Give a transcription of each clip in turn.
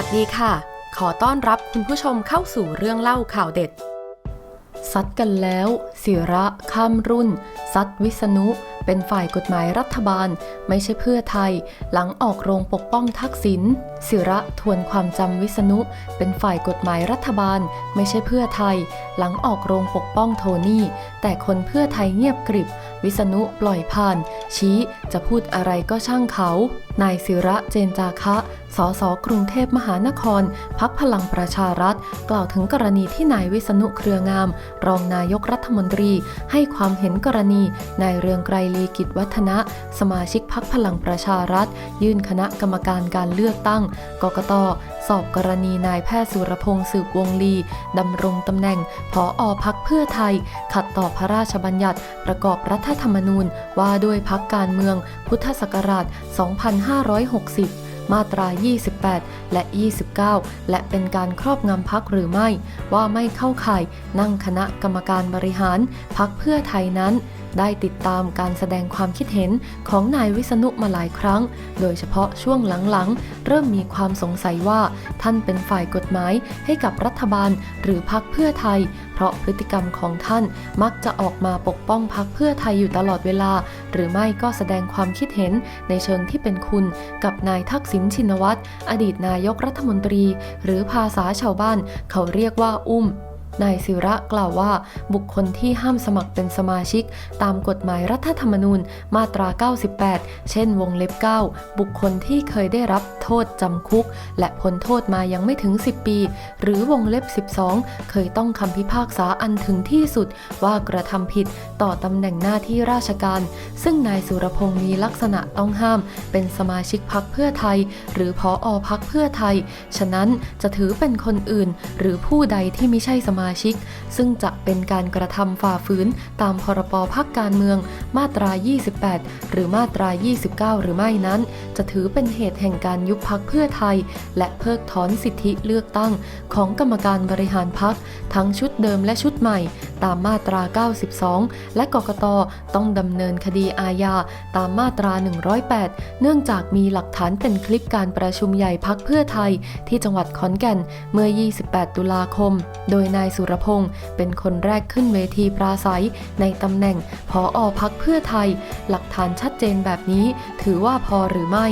วัสดีค่ะ ขอต้อนรับคุณผู้ชมเข้าสู่เรื่องเล่าข่าวเด็ด ซัดกันแล้วศิระข้ามรุ่น ซัดวิษณุ เป็นฝ่ายกฎหมายรัฐบาล ไม่ใช่เพื่อไทย หลังออกโรงปกป้องทักษิณศิระทวนความจำวิษณุ เป็นฝ่ายกฎหมายรัฐบาล ไม่ใช่เพื่อไทย หลังออกโรงปกป้องโทนี่ แต่คนเพื่อไทยเงียบกริบ วิษณุปล่อยผ่าน ชี้จะพูดอะไรก็ช่างเขา นายศิระเจนจาคะ สสกรุงเทพมหานคร พักพลังประชารัฐ กล่าวถึงกรณีที่นายวิษณุเครืองาม รองนายกรัฐมนตรี ให้ความเห็นกรณีนายเรืองไกรลีกิจวัฒนะ สมาชิกพักพลังประชารัฐ ยื่นคณะกรรมการการเลือกตั้ง กกต สอบกรณีนายแพทย์สุรพงษ์สืบวงลีดำรงตำแหน่งผออพักเพื่อไทย ขัดต่อพระราชบัญญัติ ประกอบรัฐธรรมนูญ ว่าด้วยพักการเมือง พุทธศักราช 2560มาตรา 28 และ 29 และเป็นการครอบงำพักหรือไม่ ว่าไม่เข้าข่าย นั่งคณะกรรมการบริหารพักเพื่อไทยนั้น ได้ติดตามการแสดงความคิดเห็นของนายวิษณุมาหลายครั้ง โดยเฉพาะช่วงหลังๆ เริ่มมีความสงสัยว่าท่านเป็นฝ่ายกฎหมายให้กับรัฐบาลหรือพักเพื่อไทย เพราะพฤติกรรมของท่านมักจะออกมาปกป้องพักเพื่อไทยอยู่ตลอดเวลา หรือไม่ก็แสดงความคิดเห็นในเชิงที่เป็นคุณ กับนายทักษิณชินวัตรอดีตนายกรัฐมนตรี หรือภาษาชาวบ้าน เขาเรียกว่าอุ้ม นายศิระกล่าวว่า บุคคลที่ห้ามสมัครเป็นสมาชิก ตามกฎหมายรัฐธรรมนูญมาตรา 98 เช่นวงเล็บ 9 บุคคลที่เคยได้รับโทษจำคุก และพ้นโทษมายังไม่ถึง 10 ปี หรือวงเล็บ 12 เคยต้องคำพิพากษาอันถึงที่สุดว่ากระทำผิดต่อตำแหน่งหน้าที่ราชการ ซึ่งนายสุรพงศ์มีลักษณะต้องห้าม เป็นสมาชิกพักเพื่อไทย หรือพออพักเพื่อไทย ฉะนั้นจะถือเป็นคนอื่น หรือผู้ใดที่ไม่ใช่สมาชิก ซึ่งจะเป็นการกระทำฝ่าฝืนตามพรบพักการเมือง มาตรา 28 หรือมาตรา 29 หรือไม่นั้น จะถือเป็นเหตุแห่งการยุบพักเพื่อไทย และเพิกถอนสิทธิเลือกตั้ง ของกรรมการบริหารพักทั้งชุดเดิมและชุดใหม่ ตามมาตรา 92 และกกตต้องดำเนินคดีอาญาตามมาตรา 108 เนื่องจากมีหลักฐานเป็นคลิปการประชุมใหญ่พักเพื่อไทย ที่จังหวัดขอนแก่นเมื่อ 28 ตุลาคม โดยนายสุรพงศ์เป็นคนแรกขึ้นเวทีปราศัย ในตำแหน่งพออพักเพื่อไทย หลักฐานชัดเจนแบบนี้ ถือว่าพอหรือไม่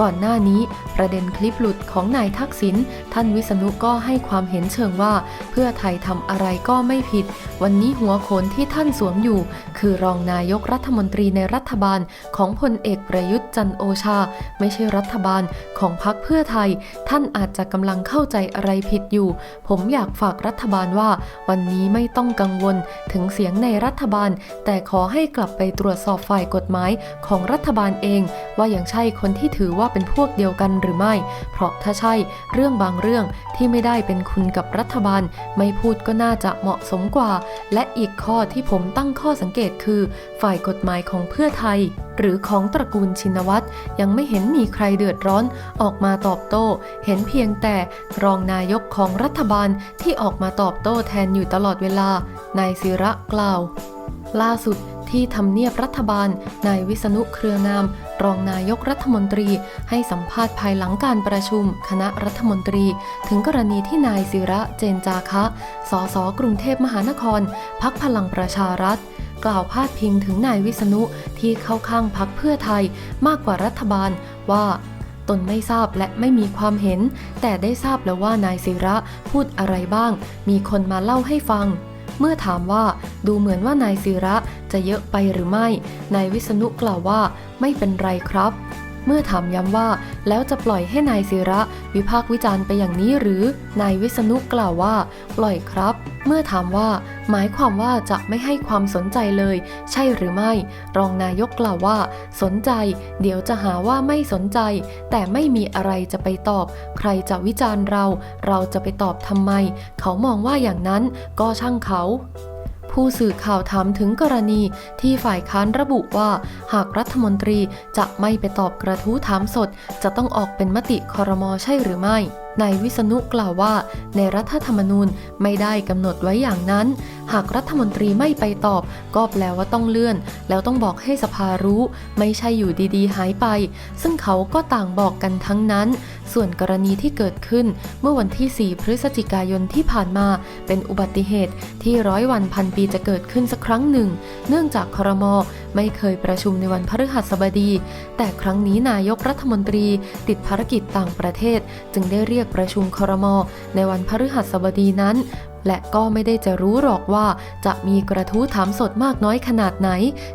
ก่อนหน้านี้ประเด็นคลิปหลุดของนายทักษิณท่านวิษณุก็ให้ความเห็นเชิงว่า เพื่อไทยทำอะไรก็ไม่ผิด วันนี้หัวโขนที่ท่านสวมอยู่ คือรองนายกรัฐมนตรีในรัฐบาลของพลเอกประยุทธ์จันโอชา ไม่ใช่รัฐบาลของพรรคเพื่อไทย ท่านอาจจะกำลังเข้าใจอะไรผิดอยู่ ผมอยากฝากรัฐบาลว่า วันนี้ไม่ต้องกังวลถึงเสียงในรัฐบาล แต่ขอให้กลับไปตรวจสอบฝ่ายกฎหมายของรัฐบาลเอง ว่ายังใช่คนที่ถือว่าเป็นพวกเดียวกันหรือไม่ เพราะถ้าใช่เรื่องบางเรื่องที่ไม่ได้เป็นคุณกับรัฐบาล ไม่พูดก็น่าจะเหมาะสมกว่า และอีกข้อที่ผมตั้งข้อสังเกตคือ ฝ่ายกฎหมายของเพื่อไทย หรือของตระกูลชินวัตรยังไม่เห็นมีใครเดือดร้อนออกมาตอบโต้ เห็นเพียงแต่รองนายกของรัฐบาลที่ออกมาตอบโต้แทนอยู่ตลอดเวลานายศิระกล่าว ล่าสุด ที่ทำเนียบรัฐบาล นายวิษณุเครืองาม รองนายกรัฐมนตรี ให้สัมภาษณ์ภายหลังการประชุม คณะรัฐมนตรี ถึงกรณีที่นายศิระเจนจาคะ สสกรุงเทพมหานคร พักพลังประชารัฐกล่าวพาดพิงถึงนายวิษณุที่เข้าข้างพักเพื่อไทยมากกว่ารัฐบาลว่าตนไม่ทราบและไม่มีความเห็น แต่ได้ทราบแล้วว่านายศิระพูดอะไรบ้าง มีคนมาเล่าให้ฟัง เมื่อถามว่าดูเหมือนว่านายศิระจะเยอะไปหรือไม่ นายวิษณุกล่าวว่าไม่เป็นไรครับ เมื่อถามย้ำว่าแล้วจะปล่อยให้นายศิระ วิพากษ์วิจารณ์ไปอย่างนี้หรือนายวิษณุกล่าวว่า ปล่อยครับ เมื่อถามว่า หมายความว่าจะไม่ให้ความสนใจเลย ใช่หรือไม่ รองนายกกล่าวว่า สนใจ เดี๋ยวจะหาว่าไม่สนใจ แต่ไม่มีอะไรจะไปตอบ ใครจะวิจารณ์เรา เราจะไปตอบทำไม เขามองว่าอย่างนั้นก็ช่างเขา ผู้สื่อข่าวถามถึงกรณีที่ฝ่ายค้านระบุว่า หากรัฐมนตรีจะไม่ไปตอบกระทู้ถามสด จะต้องออกเป็นมติคอรมอใช่หรือไม่ นายวิษณุกล่าวว่า ในรัฐธรรมนูญไม่ได้กำหนดไว้อย่างนั้น หากรัฐมนตรีไม่ไปตอบ ก็แปลว่าต้องเลื่อน แล้วต้องบอกให้สภารู้ ไม่ใช่อยู่ดีๆ หายไป ซึ่งเขาก็ต่างบอกกันทั้งนั้น ส่วนกรณีที่เกิดขึ้น เมื่อวันที่ 4 พฤศจิกายนที่ผ่านมา เป็นอุบัติเหตุที่ร้อยวันพันปีจะเกิดขึ้นสักครั้งหนึ่ง เนื่องจากครมไม่เคยประชุมในวันพฤหัสบดี แต่ครั้งนี้นายกรัฐมนตรีติดภารกิจต่างประเทศ จึงได้เรียกประชุมครม ในวันพฤหัสบดีนั้น และก็ไม่ได้จะรู้หรอกว่าจะมีกระทู้ถามสดมากน้อยขนาดไหน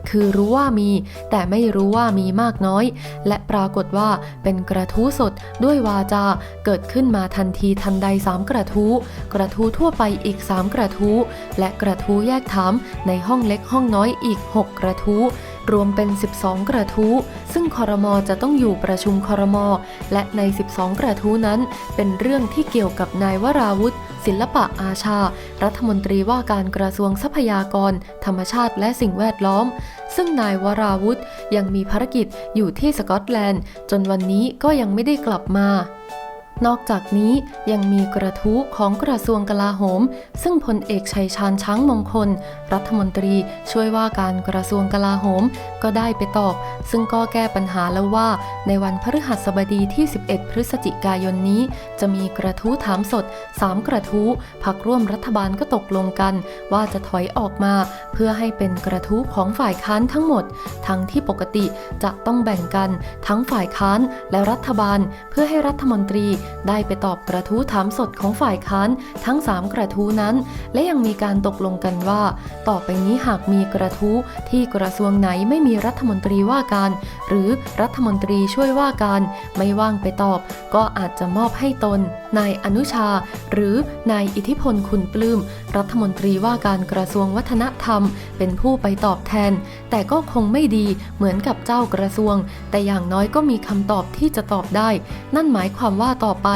คือรู้ว่ามี แต่ไม่รู้ว่ามีมากน้อย และปรากฏว่าเป็นกระทู้สดด้วยวาจาเกิดขึ้นมาทันทีทันใด3กระทู้ กระทู้ทั่วไปอีก3กระทู้ และกระทู้แยกถามในห้องเล็กห้องน้อยอีก 6 กระทู้ รวมเป็น 12 กระทู้ ซึ่งคอรมอจะต้องอยู่ประชุมคอรมอและใน 12 กระทู้นั้น เป็นเรื่องที่เกี่ยวกับนายวราวุธศิลปะอาชา รัฐมนตรีว่าการกระทรวงทรัพยากร ธรรมชาติและสิ่งแวดล้อม ซึ่งนายวราวุธยังมีภารกิจอยู่ที่สกอตแลนด์ จนวันนี้ก็ยังไม่ได้กลับมา นอกจากนี้ยังมีกระทู้ของกระทรวงกลาโหม ซึ่งพลเอกชัยชาญช้างมงคล รัฐมนตรีช่วยว่าการกระทรวงกลาโหม ก็ได้ไปตอบ ซึ่งก็แก้ปัญหาแล้วว่า ในวันพฤหัสบดีที่ 11 พฤศจิกายนนี้ จะมีกระทู้ถามสด 3 กระทู้พักร่วมรัฐบาลก็ตกลงกัน ว่าจะถอยออกมา เพื่อให้เป็นกระทู้ของฝ่ายค้านทั้งหมด ทั้งที่ปกติจะต้องแบ่งกัน ทั้งฝ่ายค้านและรัฐบาล เพื่อให้รัฐมนตรีได้ไปตอบกระทู้ถามสดของฝ่ายค้านทั้ง 3 กระทู้นั้น และยังมีการตกลงกันว่า ต่อไปนี้หากมีกระทู้ที่กระทรวงไหนไม่มีรัฐมนตรีว่าการ หรือรัฐมนตรีช่วยว่าการ ไม่ว่างไปตอบ ก็อาจจะมอบให้ตนนายอนุชา หรือนายอิทธิพลคุณปลื้มรัฐมนตรีว่าการกระทรวงวัฒนธรรม เป็นผู้ไปตอบแทน แต่ก็คงไม่ดีเหมือนกับเจ้ากระทรวง แต่อย่างน้อยก็มีคำตอบที่จะตอบได้ นั่นหมายความว่าต่อไป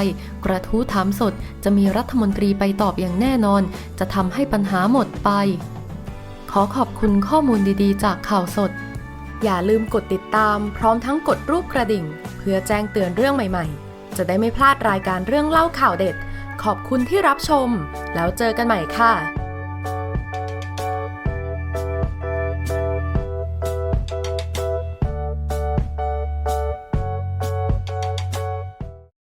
กระทู้ถามสดจะมีรัฐมนตรีไปตอบอย่างแน่นอน จะทำให้ปัญหาหมดไป ขอขอบคุณข้อมูลดีๆ จากข่าวสด อย่าลืมกดติดตาม พร้อมทั้งกดรูปกระดิ่ง เพื่อแจ้งเตือนเรื่องใหม่ๆ จะได้ไม่พลาดรายการเรื่องเล่าข่าวเด็ด ขอบคุณที่รับชม แล้วเจอกันใหม่ค่ะ